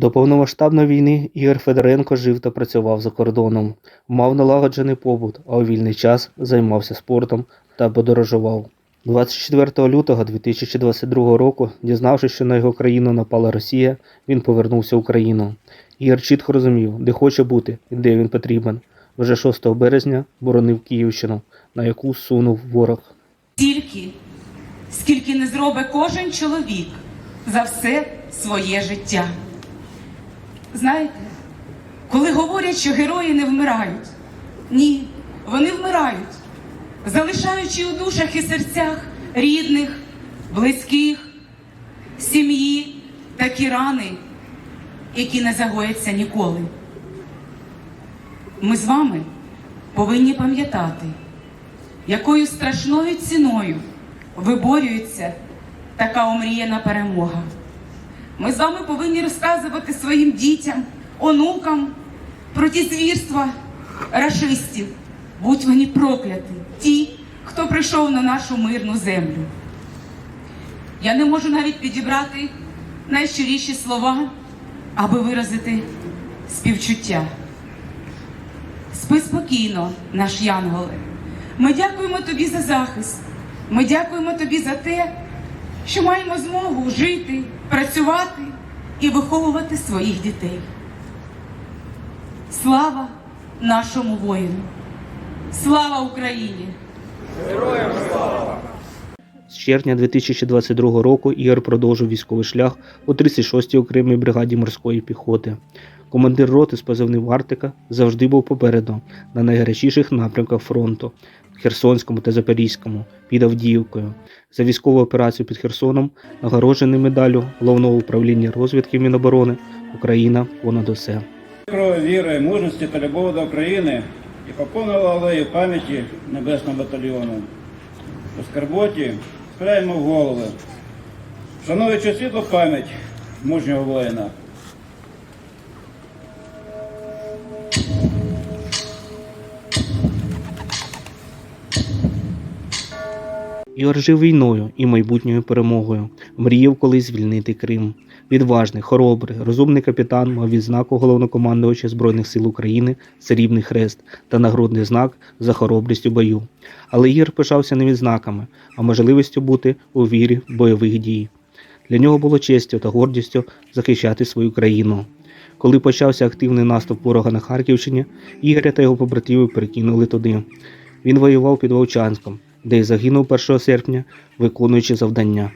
До повномасштабної війни Ігор Федоренко жив та працював за кордоном, мав налагоджений побут, а у вільний час займався спортом та подорожував. 24 лютого 2022 року, дізнавшись, що на його країну напала Росія, він повернувся в Україну. Ігор чітко розумів, де хоче бути і де він потрібен. Вже 6 березня боронив Київщину, на яку сунув ворог. Стільки, скільки не зробить кожен чоловік за все своє життя. Знаєте, коли говорять, що герої не вмирають, ні, вони вмирають, залишаючи у душах і серцях рідних, близьких, сім'ї такі рани, які не загояться ніколи. Ми з вами повинні пам'ятати, якою страшною ціною виборюється така омріяна перемога. Ми з вами повинні розказувати своїм дітям, онукам про ті звірства рашистів. Будь вони прокляті, ті, хто прийшов на нашу мирну землю. Я не можу навіть підібрати найщиріші слова, аби виразити співчуття. Спи спокійно, наш Янголе. Ми дякуємо тобі за захист. Ми дякуємо тобі за те, що маємо змогу жити, працювати і виховувати своїх дітей. Слава нашому воїну! Слава Україні! Героям слава! З червня 2022 року Ігор продовжив військовий шлях у 36-й окремій бригаді морської піхоти. Командир роти з позивним Арктика завжди був попереду на найгарячіших напрямках фронту Херсонському та Запорізькому під Авдіївкою. За військову операцію під Херсоном нагороджений медаллю головного управління розвідки Міноборони Україна понад усе. Крові, віри, мужності та любові до України і поповнила алею пам'яті Небесного батальйону. У скарботі схиляємо в голови, шануючи світлу пам'ять мужнього воїна. Ігор жив війною і майбутньою перемогою. Мріяв колись звільнити Крим. Відважний, хоробрий, розумний капітан мав відзнаку головнокомандувача Збройних сил України срібний хрест та нагрудний знак за хоробрість у бою. Але Ігор пишався не відзнаками, а можливістю бути у вірі бойових дій. Для нього було честю та гордістю захищати свою країну. Коли почався активний наступ ворога на Харківщині, Ігоря та його побратимів перекинули туди. Він воював під Вовчанськом, де й загинув 1 серпня, виконуючи завдання.